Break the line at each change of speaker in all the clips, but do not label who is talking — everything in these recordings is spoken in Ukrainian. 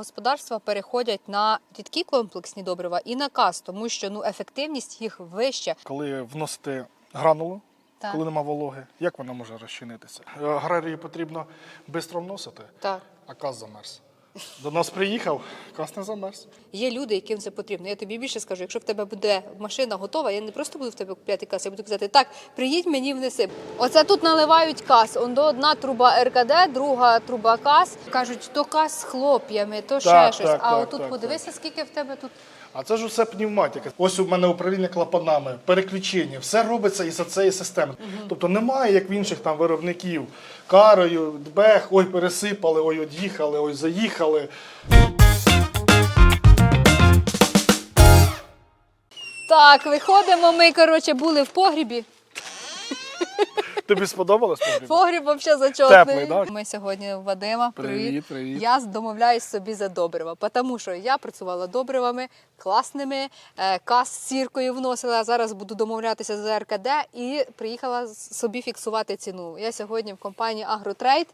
господарства переходять на рідкі комплексні добрива і на каз, тому що ну ефективність їх вища.
Коли вносити гранулу,
Так.
коли нема вологи, як вона може розчинитися? Аграрію Аграрії потрібно швидко вносити,
Так.
а каз замерз. До нас приїхав, каз не замерз.
Є люди, яким це потрібно. Я тобі більше скажу, якщо в тебе буде машина готова, я не просто буду в тебе купляти кас, я буду казати, так, приїдь мені внеси. Оце тут наливають кас. Он до одна труба РКД, друга труба кас. Кажуть, то кас з хлоп'ями, то ще
Так,
щось.
так,
а
так,
отут
так,
подивися, скільки в тебе тут.
А це ж усе пневматика. Ось у мене управління клапанами, переключення, все робиться із цієї системи. Тобто немає, як в інших там виробників, карою, дбех, ой, пересипали, ой, од'їхали, ой, заїхали.
Так, виходимо. Ми коротше були в погрібі.
Тобі сподобалось? погріб?
Погріб взагалі зачетний.
Теплий, да?
Ми сьогодні Вадима.
Привіт, привіт.
Я домовляюсь собі за добрива, тому що я працювала добривами класними, е, кас з сіркою вносила. а Зараз буду домовлятися за РКД і приїхала собі фіксувати ціну. Я сьогодні в компанії Агротрейд.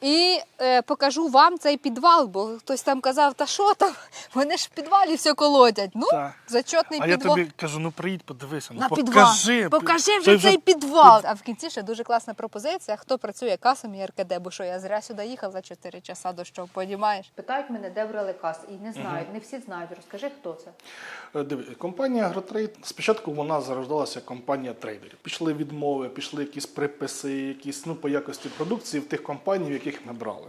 І е, покажу вам цей підвал, бо хтось там казав, та що там? Вони ж в підвалі все колотять. Ну,
Так.
зачетний
А я тобі кажу, ну приїдь, подивися, ну
На підвал.
покажи.
Покажи
Це
вже цей підвал. А в кінці ще дуже класна пропозиція. Хто працює касом і РКД, бо що я зря сюди їхав за 4 часа до що, понімаєш? Питають мене, де брали кас, і не знають. Не всі знають. Розкажи, хто це.
Е, Диви, компанія Агротрейд, спочатку вона зарождалася компанія трейдерів. Пішли відмови, пішли якісь приписи, якісь ну, по якості продукції в тих компаній, в яких ми брали.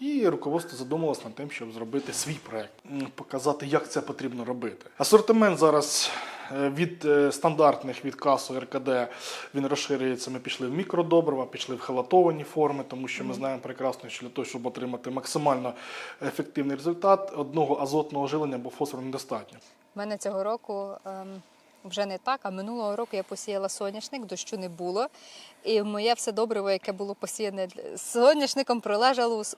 І руководство задумалось над тим, щоб зробити свій проект, показати, як це потрібно робити. Асортимент зараз е, від е, стандартних від касу РКД він розширюється. Ми пішли в мікродобрива, пішли в халатовані форми, тому що ми знаємо прекрасно, що для того, щоб отримати максимально ефективний результат, одного азотного жилення або фосфору недостатньо.
У мене цього року ем, вже не так, а минулого року я посіяла соняшник, дощу не було. І моє все добриво, яке було посіяне з соняшником, пролежало з,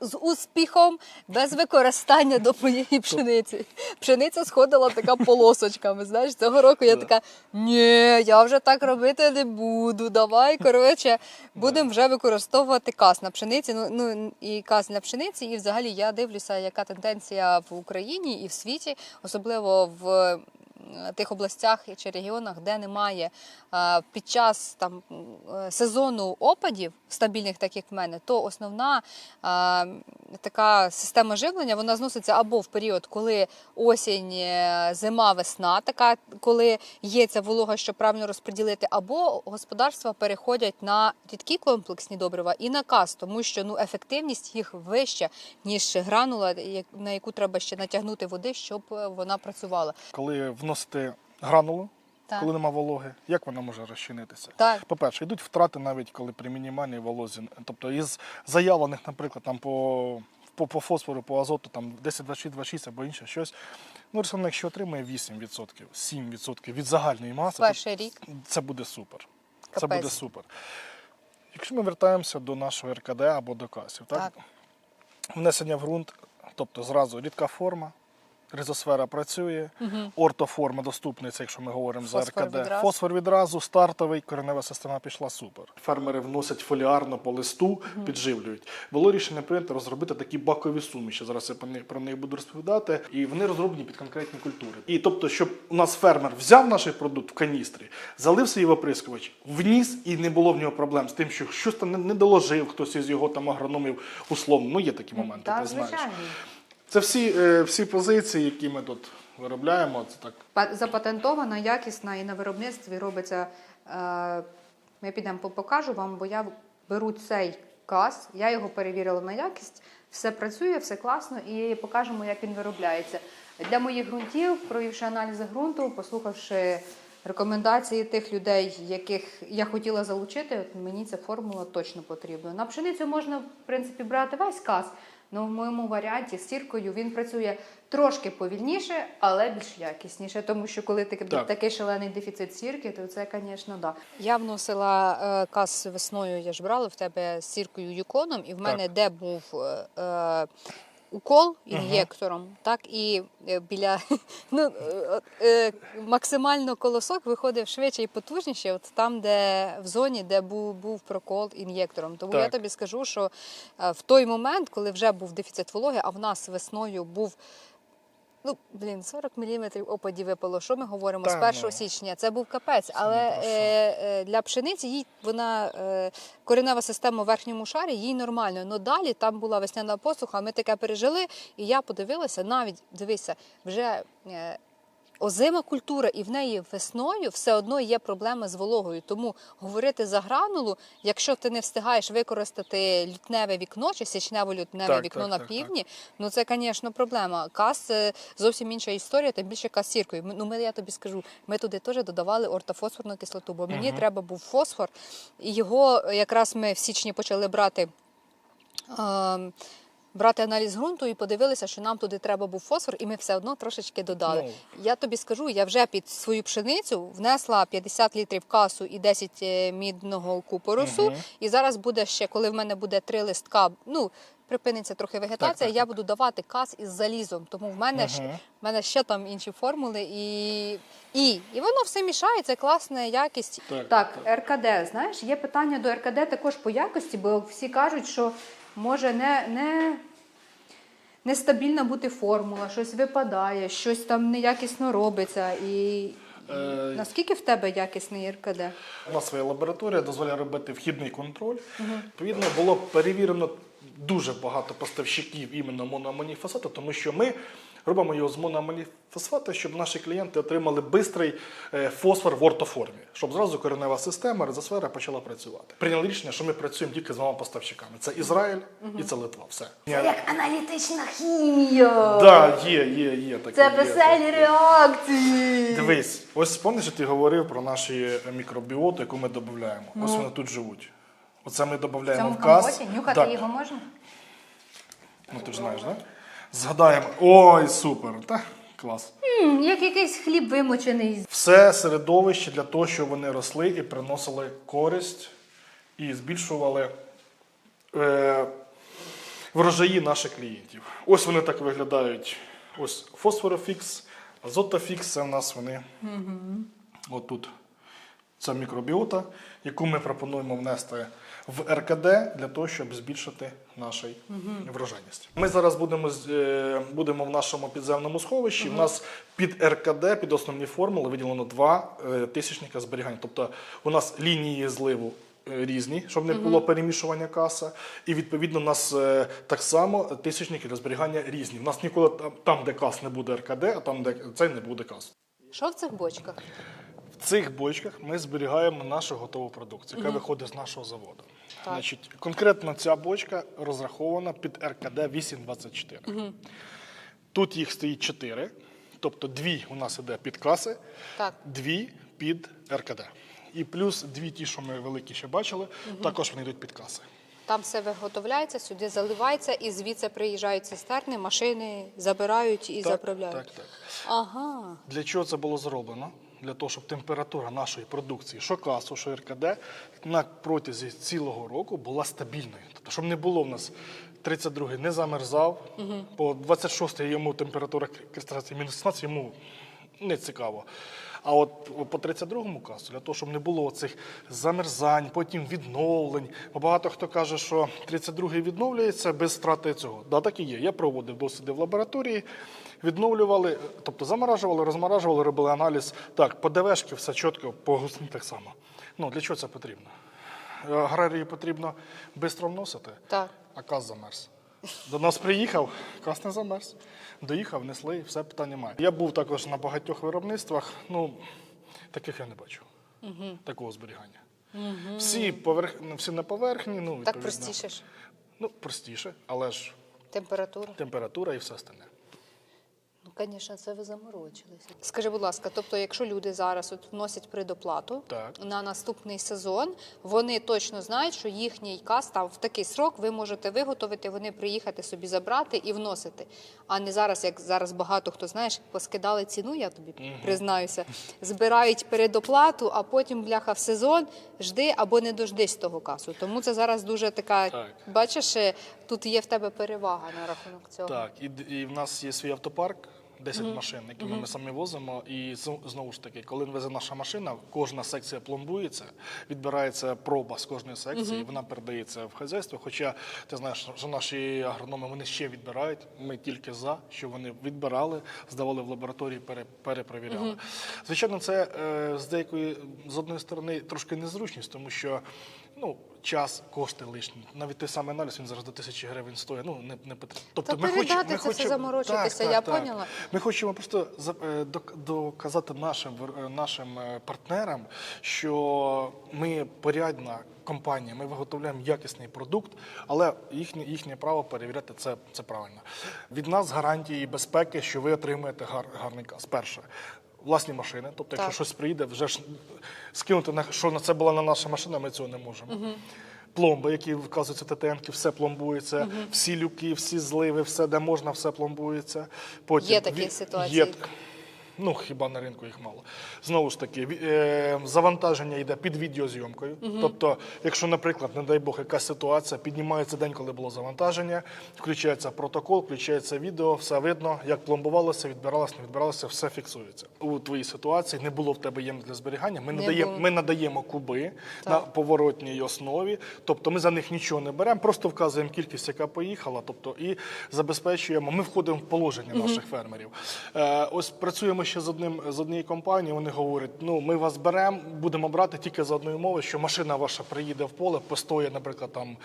з успіхом без використання до моєї пшениці. Пшениця сходила така полосочками. Знаєш, цього року я така: ні, я вже так робити не буду. Давай, коротше, будемо вже використовувати кас на пшениці. Ну, ну і кас на пшениці, і взагалі я дивлюся, яка тенденція в Україні і в світі, особливо в тих областях чи регіонах, де немає е, під час там е, сезону опадів, стабільних, так як в мене, то основна е, така система живлення вона зноситься або в період, коли осінь, е, зима, весна, така коли є ця волога, щоб правильно розподілити, або господарства переходять на рідкі комплексні добрива і на каз, тому що ну ефективність їх вища, ніж гранула, на яку треба ще натягнути води, щоб е, вона працювала.
Коли вносити гранулу,
Так.
коли нема вологи, як вона може розчинитися?
Так.
По-перше, йдуть втрати навіть коли при мінімальній волозі. Тобто із заявлених, наприклад, там по, по, по фосфору, по азоту, там 10, 26, 26 або інше щось. Ну, рослина, якщо отримує 8%, 7% від загальної маси,
Перший рік.
це буде супер. Це
Капець.
буде супер. Якщо ми вертаємося до нашого РКД або до касів, так?
Так.
внесення в ґрунт, тобто зразу рідка форма, ризосфера працює, ортоформа доступна, це якщо ми говоримо
Фосфор
за РКД.
відразу.
Фосфор відразу, стартовий, коренева система пішла супер. Фермери вносять фоліарно по листу, підживлюють. Було рішення прийнято розробити такі бакові суміші. Зараз я про них, буду розповідати. І вони розроблені під конкретні культури. І тобто, щоб у нас фермер взяв наш продукт в каністрі, залив свій оприскувач, вніс і не було в нього проблем з тим, що щось там не- не доложив хтось із його там агрономів условно. Ну є такі моменти,
Так,
ти знаєш.
звичайно.
Це всі, е, всі позиції, які ми тут виробляємо. Це так.
Па- Запатентована, якісна і на виробництві робиться. Е, ми підемо покажу вам, бо я беру цей каз, я його перевірила на якість, все працює, все класно, і покажемо, як він виробляється. Для моїх ґрунтів, провівши аналізи ґрунту, послухавши рекомендації тих людей, яких я хотіла залучити, от мені ця формула точно потрібна. На пшеницю можна, в принципі, брати весь каз. Ну, в моєму варіанті з сіркою він працює трошки повільніше, але більш якісніше. Тому що коли ти
Так.
такий шалений дефіцит сірки, то це, звісно, да. Я вносила е, каз весною, я ж брала в тебе з сіркою юконом, і в мене де був е, е, укол ін'єктором, так і е, біля ну, е, е, максимально колосок виходив швидше і потужніше, от там, де в зоні, де був, був прокол ін'єктором. Тому я тобі скажу, що в той момент, коли вже був дефіцит вологи, а в нас весною був. Ну, блін, 40 міліметрів опадів випало. Що ми говоримо
Та
з 1
ну.
січня? Це був капець. Але е, е, для пшениці їй вона е, коренева система в верхньому шарі, їй нормально. Но далі там була весняна посуха. Ми таке пережили, і я подивилася, навіть дивися, вже. Е, Озима культура, і в неї весною все одно є проблеми з вологою. Тому говорити за гранулу, якщо ти не встигаєш використати лютневе вікно чи січнево-лютневе
Так,
вікно
так,
на
так,
півдні, ну це, звісно, проблема. Каз це зовсім інша історія, тим більше каз сіркою. Ну, ми, я тобі скажу, ми туди теж додавали ортофосфорну кислоту, бо мені треба був фосфор, і його якраз ми в січні почали брати. ем, Брати аналіз ґрунту і подивилися, що нам туди треба був фосфор, і ми все одно трошечки додали.
Ну.
Я тобі скажу, я вже під свою пшеницю внесла 50 літрів касу і 10 е, мідного купоросу. І зараз буде ще, коли в мене буде три листка, ну припиниться трохи вегетація,
Так, так,
я
так.
буду давати кас із залізом. Тому в мене, ще, в мене ще там інші формули, і, і, і воно все мішається, класна якість.
Так,
так, РКД, знаєш, є питання до РКД також по якості, бо всі кажуть, що може не. не Нестабільна бути формула, щось випадає, щось там неякісно робиться. І
Е,
наскільки в тебе якісний РКД?
У нас своя лабораторія дозволяє робити вхідний контроль. Відповідно, було перевірено дуже багато поставщиків іменно мономаніфосфату, тому що ми робимо його з мономаніфосфату, щоб наші клієнти отримали бистрий е, фосфор в ортоформі, щоб зразу коренева система, резосфера почала працювати. Прийняли рішення, що ми працюємо тільки з двома поставщиками: це Ізраїль і це Литва. Все.
Як аналітична хімія.
Да, є, є, є таке.
Це веселі реакції.
Дивись, ось пам'ятаєш, що ти говорив про наші мікробіоту, яку ми додаємо. Ось вони тут живуть. Оце ми додаємо в каз.
нюхати
Так.
його можна?
Ну ти ж знаєш, так? Да? Згадаємо. Ой, супер! Та, клас.
М, як якийсь хліб вимочений.
Все середовище для того, щоб вони росли і приносили користь і збільшували е, врожаї наших клієнтів. Ось вони так виглядають. Ось фосфорофікс, азотофікс, це в нас вони. Отут. Це мікробіота, яку ми пропонуємо внести в РКД для того, щоб збільшити нашу врожайність. Ми зараз будемо, е, будемо в нашому підземному сховищі. У нас під РКД, під основні формули, виділено два е, тисячника зберігання. Тобто у нас лінії зливу е, різні, щоб не було перемішування каса. І відповідно у нас так само тисячники для зберігання різні. У нас ніколи там- там, де кас, не буде РКД, а там, де цей не буде кас.
Що в цих бочках?
В цих бочках ми зберігаємо нашу готову продукцію, яка виходить з нашого заводу. Значить, конкретно ця бочка розрахована під РКД 824. Тут їх стоїть 4, тобто дві у нас іде під каси,
Так.
дві під РКД. І плюс дві ті, що ми великі ще бачили, також вони йдуть під каси.
Там все виготовляється, сюди заливається, і звідси приїжджають цистерни, машини забирають і
Так,
заправляють.
Так, так.
Ага.
Для чого це було зроблено? Для того, щоб температура нашої продукції, що касу, що РКД, на протязі цілого року була стабільною. Тобто, щоб не було в нас 32-й не замерзав, по 26-й йому температура кристалізації мінус 16, йому не цікаво. А от по 32-му касу, для того, щоб не було цих замерзань, потім відновлень. Бо багато хто каже, що 32-й відновлюється без страти цього. Да, так і є. Я проводив досліди в лабораторії, відновлювали, тобто заморажували, розморажували, робили аналіз. Так, по ДВшки все чітко, по гусні так само. Ну, для чого це потрібно? Е, Аграрії потрібно швидко вносити,
Так.
а каз замерз. До нас приїхав, каз не замерз. Доїхав, несли, все питання немає. Я був також на багатьох виробництвах. Ну, таких я не бачу. Такого зберігання. Всі, поверх... ну, всі на поверхні, ну,
Так
відповідно.
простіше ж.
Ну, простіше, але ж
Температура.
температура і все остальне.
Ну, звісно, це ви заморочилися. Скажи, будь ласка, тобто, якщо люди зараз от вносять предоплату
Так.
на наступний сезон, вони точно знають, що їхній кас там в такий срок ви можете виготовити, вони приїхати собі забрати і вносити. А не зараз, як зараз багато хто знаєш, поскидали ціну, я тобі признаюся, збирають передоплату, а потім бляха в сезон жди або не дождись того касу. Тому це зараз дуже така,
Так.
бачиш, е, тут є в тебе перевага на рахунок цього.
Так, і, д- і в нас є свій автопарк. 10 машин, які ми самі возимо. І знову ж таки, коли везе наша машина, кожна секція пломбується, відбирається проба з кожної секції, вона передається в хазяйство. Хоча ти знаєш, що наші агрономи вони ще відбирають. Ми тільки за, що вони відбирали, здавали в лабораторії, пере, перепровіряли. Звичайно, це е, з деякої з одної сторони трошки незручність, тому що ну, час, кошти лишні. Навіть той самий аналіз він зараз до тисячі гривень стоїть. Ну не, не потрібно. Тобто
Та передати це все заморочитися, я поняла.
Ми хочемо просто е, док- доказати нашим е, нашим е, партнерам, що ми порядна компанія, ми виготовляємо якісний продукт, але їхнє, їхнє право перевіряти це, це правильно. Від нас гарантії безпеки, що ви отримаєте гар, гарний каз. Перше. Власні машини, тобто, якщо щось приїде, вже ж скинути на що на це була на наша машина, ми цього не можемо. Пломби, які вказуються ТТНки, все пломбується, всі люки, всі зливи, все де можна, все пломбується. Потім
Є такі ситуації.
Є, ну, хіба на ринку їх мало. Знову ж таки, е, завантаження йде під відеозйомкою. Тобто, якщо, наприклад, не дай Бог, якась ситуація, піднімається день, коли було завантаження, включається протокол, включається відео, все видно, як пломбувалося, відбиралося, не відбиралося, все фіксується. У твоїй ситуації не було в тебе ємних для зберігання. Ми
Не
надаємо, ми надаємо куби
Так.
на поворотній основі, тобто ми за них нічого не беремо, просто вказуємо кількість, яка поїхала, тобто і забезпечуємо. Ми входимо в положення наших фермерів. Е, ось працюємо ще з одним з однієї компанії. Вони говорять: ну ми вас беремо, будемо брати тільки за одної умови, що машина ваша приїде в поле, постоє, наприклад, там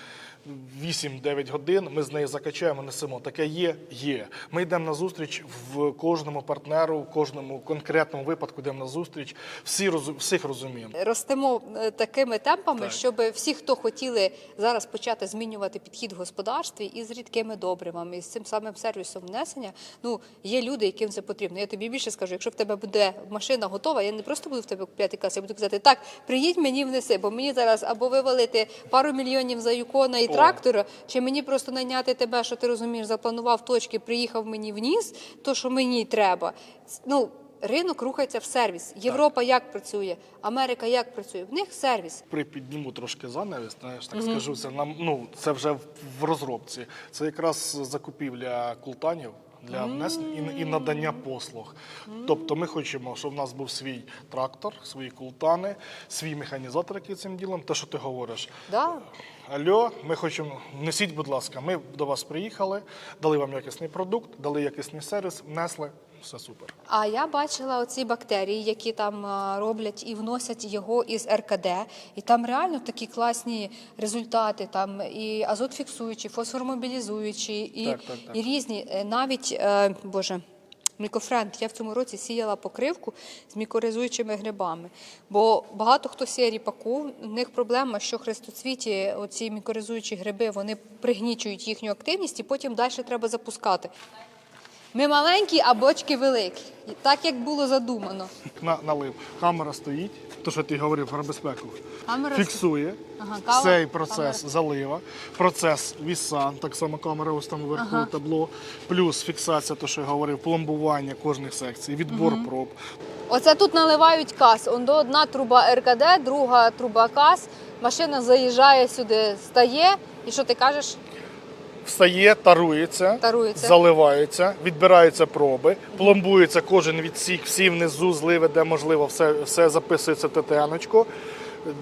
8-9 годин. Ми з неї закачаємо, несемо. Таке є, є. Ми йдемо на зустріч в кожному партнеру, в кожному конкретному випадку йдемо на зустріч. Всі всіх розуміємо.
Ростемо е, такими темпами,
Так.
щоб всі, хто хотіли зараз почати змінювати підхід в господарстві і з рідкими добривами, і з цим самим сервісом внесення, ну є люди, яким це потрібно. Я тобі більше скажу, якщо в тебе буде машина готова, я не просто буду в тебе купляти касу, я буду казати, так, приїдь мені внеси, бо мені зараз або вивалити пару мільйонів за юкона і. Трактора, чи мені просто найняти тебе, що ти розумієш, запланував точки, приїхав мені вніс, то що мені треба. Ну ринок рухається в сервіс. Європа як працює, Америка як працює? В них сервіс.
Припідніму трошки занавіс, знаєш, так скажу, це нам ну це вже в розробці. Це якраз закупівля култанів для внесення і, і надання послуг. Тобто ми хочемо, щоб в нас був свій трактор, свої култани, свій механізатор, який цим ділом. Те, що ти говориш.
Да?
Альо, ми хочемо, несіть, будь ласка, ми до вас приїхали, дали вам якісний продукт, дали якісний сервіс, внесли, все супер.
А я бачила оці бактерії, які там роблять і вносять його із РКД, і там реально такі класні результати. Там і азот фіксуючі, фосформобілізуючі, і,
Так, так, так.
і різні. Е, Навіть е, боже. Мікофренд, я в цьому році сіяла покривку з мікоризуючими грибами. Бо багато хто сіє ріпаку, в них проблема, що хрестоцвіті, оці мікоризуючі гриби, вони пригнічують їхню активність і потім далі треба запускати. Ми маленькі, а бочки великі. Так як було задумано.
На, налив. Камера стоїть, то що ти говорив про безпеку.
Камера
Фіксує
Ага, кава-
цей процес
камера.
залива, процес вісан, так само камера ось там вверху табло, плюс фіксація, то що я говорив, пломбування кожних секцій, відбор проб.
Оце тут наливають каз. Он до одна труба РКД, друга труба каз. Машина заїжджає сюди, стає. І що ти кажеш?
Встає, тарується,
Тарується.
заливається, відбираються проби, пломбується кожен відсік, всі внизу, зливи, де можливо, все, все записується в ТТНочку.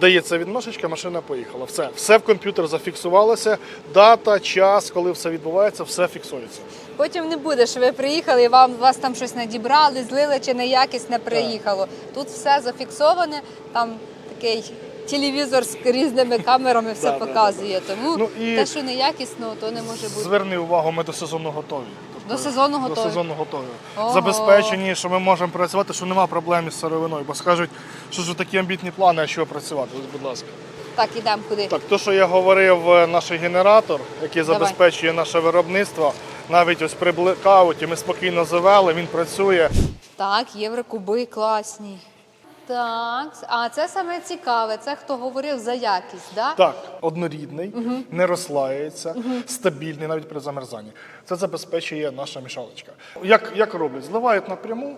Дається відношечка, машина поїхала. Все, все в комп'ютер зафіксувалося. Дата, час, коли все відбувається, все фіксується.
Потім не буде, що ви приїхали і вам вас там щось надібрали, злили чи неякісне приїхало. Тут все зафіксоване, там такий телевізор з різними камерами все показує. Тому
Ну, і-
те, що неякісно, то не може бути.
Зверни увагу, ми до сезону готові. Тобто,
До сезону
До
готові?
сезону готові.
Ого.
Забезпечені, що ми можемо працювати, що немає проблем із сировиною. Бо скажуть, що ж такі амбітні плани, а що працювати? Ось, будь ласка.
Так, ідемо куди.
Так, то, що я говорив, е, наш генератор, який
Давай.
забезпечує наше виробництво, навіть ось при блекауті ми спокійно завели, він працює.
Так, єврокуби класні. Так, а це саме цікаве. Це хто говорив за якість, да?
Так, однорідний, не розслається, стабільний навіть при замерзанні. Це забезпечує наша мішалочка. Як, як роблять? Зливають напряму.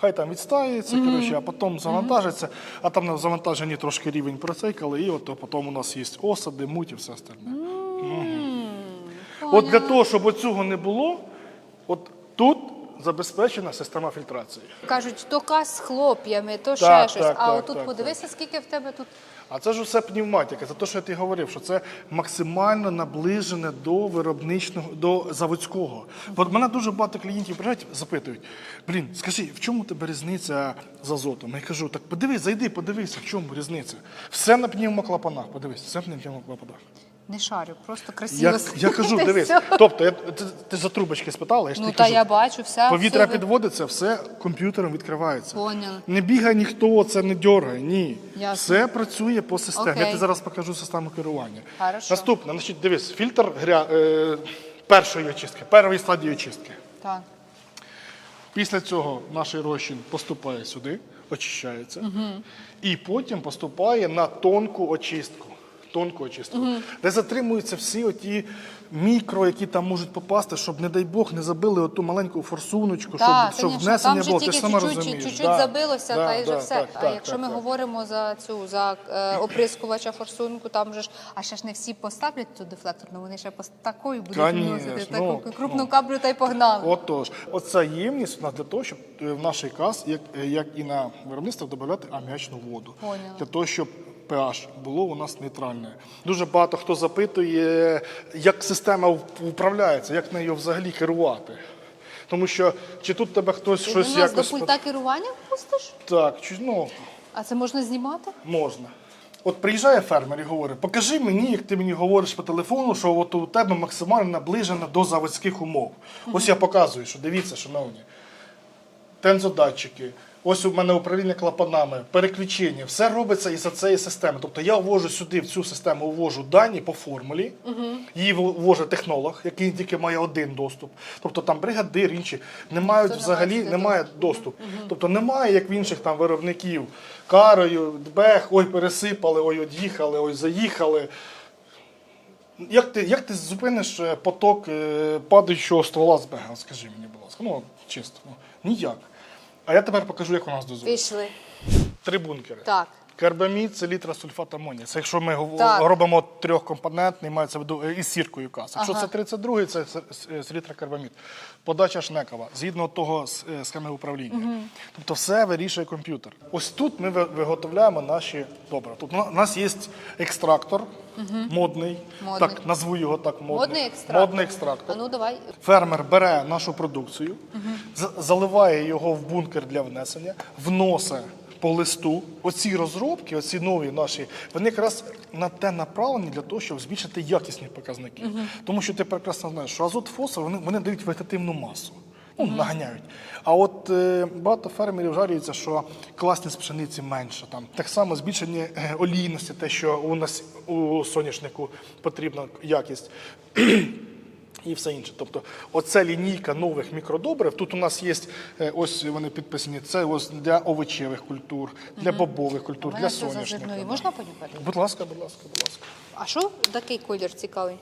Хай там відстаюється, коротше, а потім завантажиться, а там на завантаженні трошки рівень процейкали, і от потім у нас є осади, муть і все остальне. От для того, щоб цього не було, от тут забезпечена система фільтрації.
Кажуть, то каз з хлоп'ями, то ще
Так,
щось.
так,
а
так,
отут
так,
подивися, скільки в тебе тут.
А це ж усе пневматика. Це те, що я тобі говорив, що це максимально наближене до виробничного, до заводського. От мене дуже багато клієнтів приїжджають, запитують: блін, скажи, в чому у тебе різниця з азотом? Я кажу, так подивись, зайди, подивися, в чому різниця. Все на пневмоклапанах, подивись, все на пневмоклапанах.
Не шарю, просто красиво.
Я, я кажу, дивись, тобто, я, ти, ти за трубочки спитала, я ж
Ну та
кажу,
я бачу, все.
повітря
все
підводиться, все комп'ютером відкривається.
Поняла.
Не бігає ніхто, це не дьоргає, ні.
Ясно.
Все працює по системі. Я
Окей.
тобі зараз покажу систему керування.
Хорошо.
Наступне, значить, дивись, фільтр гря... е... першої очистки, першої стадії очистки.
Так.
Після цього наш розчин поступає сюди, очищається, і потім поступає на тонку очистку. Тонку очистку, де затримуються всі оті мікро, які там можуть попасти, щоб, не дай Бог, не забили оту маленьку форсуночку,
Так,
щоб, щоб внесення було. Ти
тільки
ж сама
чуть-чуть,
розумієш.
чуть-чуть
Да,
забилося,
да,
та й вже
да,
все.
так,
а
так,
якщо
так,
ми
так.
говоримо за цю за е, оприскувача форсунку, там же ж, а ще ж не всі поставлять ту дефлекторну, вони ще пос- такою будуть вносити,
ну,
таку крупну
ну.
каплю та й погнали.
Отож, оця ємність у нас для того, щоб е, в наш каз, як, е, як і на виробництвах, додавати аміачну воду.
Поняла.
Для того, щоб pH було у нас нейтральне. Дуже багато хто запитує, як система управляється, як нею взагалі керувати. Тому що чи тут тебе хтось
Ти
щось
нас
якось
до пульта керування пустиш?
так, чи ну
А це можна знімати?
можна. От приїжджає фермер і говорить, покажи мені, як ти мені говориш по телефону, що от у тебе максимально наближено до заводських умов. Ось я показую, що дивіться, шановні, тензодатчики, ось у мене управління клапанами, переключення, все робиться із цієї системи. Тобто я ввожу сюди, в цю систему ввожу дані по формулі, її ввожу технолог, який тільки має один доступ. Тобто там бригадир, інші не мають
не
взагалі
має сюди
немає доступ. Тобто немає, як в інших там виробників, карою, дбех, ой, пересипали, ой, од'їхали, ой, заїхали. Як ти, як ти зупиниш е, поток е, падаючого ствола з бега? Скажи мені, будь ласка. Ну, чисто. Ну, ніяк. А я тепер покажу, як у нас дозує.
Пішли.
Три бункери.
Так.
Карбамід, селітра, сульфат амонія. Це якщо ми
Так.
робимо трьохкомпонентний, мається в виду е, із сіркою каз. Якщо
Ага.
це 32-й, це е, селітра карбамід. Подача Шнекова, згідно того е, схеми управління. Тобто все вирішує комп'ютер. Ось тут ми виготовляємо наші добра. Тут у нас є екстрактор модний.
Модний.
Так, назву його так модний.
Модний екстрактор.
Модний екстрактор.
А ну давай.
Фермер бере нашу продукцію, з- заливає його в бункер для внесення, вносить по листу. Оці розробки, оці нові наші, вони якраз на те направлені для того, щоб збільшити якісні показники. Тому що ти прекрасно знаєш, що азот фосфор вони, вони дають вегетативну масу. Ну, наганяють. А от е, багато фермерів жарюються, що класність пшениці менша. Там. Так само збільшення е, олійності, те, що у нас у соняшнику потрібна якість і все інше. Тобто, оця лінійка нових мікродобрив. Тут у нас є е, ось вони підписані. Це ось для овочевих культур, для бобових культур, для
це Можна понюхати?
Будь ласка, будь ласка, будь ласка.
А що такий колір цікавий?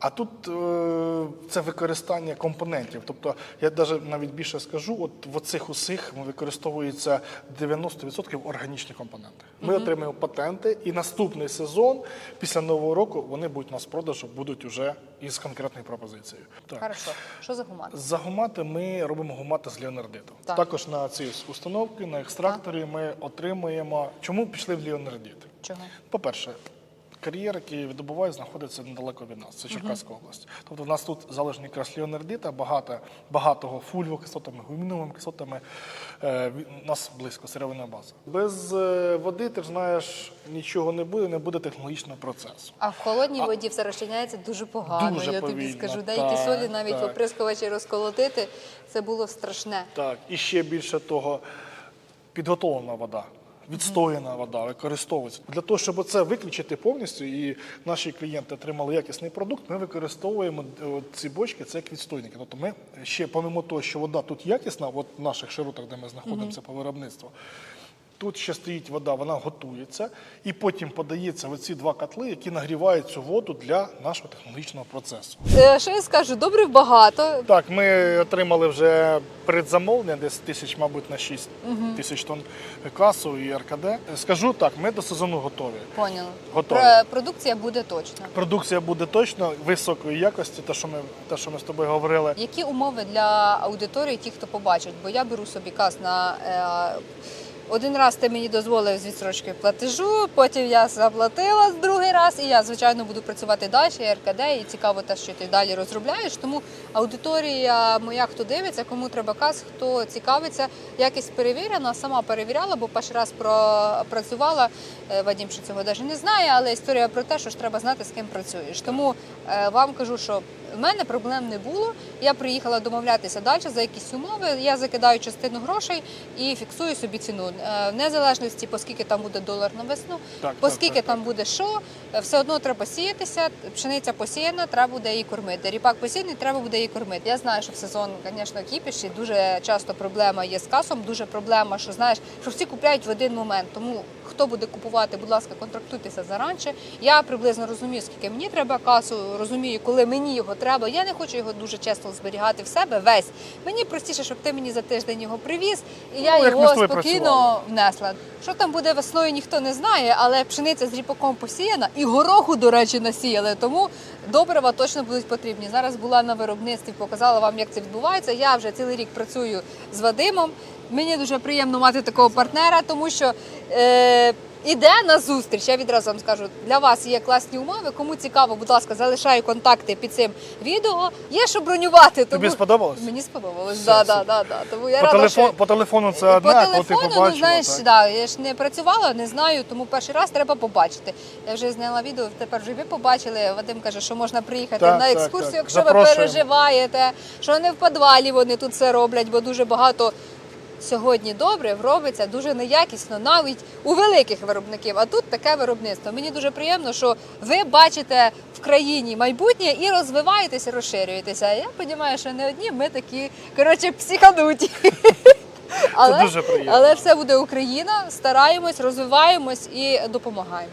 А тут е, це використання компонентів. Тобто, я навіть навіть більше скажу, от в оцих усіх використовується 90% органічні компоненти. Ми отримаємо патенти, і наступний сезон, після нового року, вони будуть у нас в продажу, будуть вже із конкретною пропозицією. Так.
Хорошо. Що за гумат?
За гумати ми робимо гумати з леонардиту.
Так.
Також на ці установки, на екстракторі ми отримуємо. Чому пішли в леонардит?
Чого?
По-перше, кар'єр, який видобувають, знаходиться недалеко від нас. Це Черкаська область. Тобто в нас тут залежні якраз леонардита, багато, багатого фульвокислотами, гуміновими кислотами. Е, у нас близько сировинна база. Без е, води, ти ж знаєш, нічого не буде, не буде технологічного процесу.
А в холодній воді все розчиняється дуже погано.
Дуже
я тобі
повільно,
скажу. Деякі
так,
солі навіть в оприскувачі розколотити. Це було страшне.
Так, і ще більше того, підготовлена вода. Відстояна вода використовується для того, щоб це виключити повністю, і наші клієнти отримали якісний продукт. Ми використовуємо е, ці бочки, це як відстойники. Тобто, ми ще помимо того, що вода тут якісна, от в наших широтах, де ми знаходимося по виробництву, Тут ще стоїть вода, вона готується, і потім подається в ці два котли, які нагрівають цю воду для нашого технологічного процесу.
Е, Що я скажу, добрив багато.
Так, ми отримали вже передзамовлення, десь тисяч, мабуть, на 6 тисяч тонн касу і РКД. Скажу так, ми до сезону готові.
Поняла.
Готові.
Про- Продукція буде точно.
Продукція буде точно високої якості, те, що ми, те, що ми з тобою говорили.
Які умови для аудиторії, ті, хто побачить? Бо я беру собі кас на е, один раз ти мені дозволив з відсрочкою платежу, потім я заплатила другий раз, і я звичайно буду працювати далі, РКД, і цікаво те, що ти далі розробляєш. Тому аудиторія моя, хто дивиться, кому треба кас, хто цікавиться, якість перевірена, сама перевіряла, бо перший раз пропрацювала. Е, Вадім ще цього навіть не знає, але історія про те, що ж треба знати, з ким працюєш. Тому е, вам кажу, що в мене проблем не було. Я приїхала домовлятися далі за якісь умови. Я закидаю частину грошей і фіксую собі ціну. Е, В незалежності, оскільки там буде долар на весну,
Так,
оскільки
так, так,
там буде що, е, все одно треба сіятися. Пшениця посіяна, треба буде її кормити. Ріпак посіяний, треба буде її кормити. Я знаю, що в сезон, звісно, кіпіш, і дуже часто проблема є з касом. Дуже проблема, що знаєш, що всі купляють в один момент. Тому хто буде купувати, будь ласка, контрактуйтеся заранше. Я приблизно розумію, скільки мені треба касу, розумію, коли мені його треба. Я не хочу його дуже часто зберігати в себе весь. Мені простіше, щоб ти мені за тиждень його привіз, і я
Ну, як
його спокійно
працювали.
внесла. Що там буде весною, ніхто не знає, але пшениця з ріпаком посіяна і гороху, до речі, насіяли. Тому добрива точно будуть потрібні. Зараз була на виробництві, показала вам, як це відбувається. Я вже цілий рік працюю з Вадимом. Мені дуже приємно мати такого партнера, тому що. Е, Іде на зустріч, я відразу вам скажу, для вас є класні умови. Кому цікаво, будь ласка, залишаю контакти під цим відео. Є що бронювати.
Тобі сподобалось?
Мені сподобалось.
Все,
Да, да, да, да. Тому я
По,
рада,
телефон,
що...
по телефону це одне,
По
а коли ти
телефону,
побачила.
ну знаєш,
так.
да, я ж не працювала, не знаю, тому перший раз треба побачити. Я вже зняла відео, тепер вже ви побачили. Вадим каже, що можна приїхати
Так,
на екскурсію,
так.
якщо ви переживаєте, що не в підвалі вони тут все роблять, бо дуже багато. Сьогодні добре робиться дуже неякісно, навіть у великих виробників. А тут таке виробництво. Мені дуже приємно, що ви бачите в країні майбутнє і розвиваєтеся, розширюєтеся. Я розумію, що не одні ми такі коротше психануті. Але,
дуже приємно.
але все буде Україна. Стараємось, розвиваємось і допомагаємо.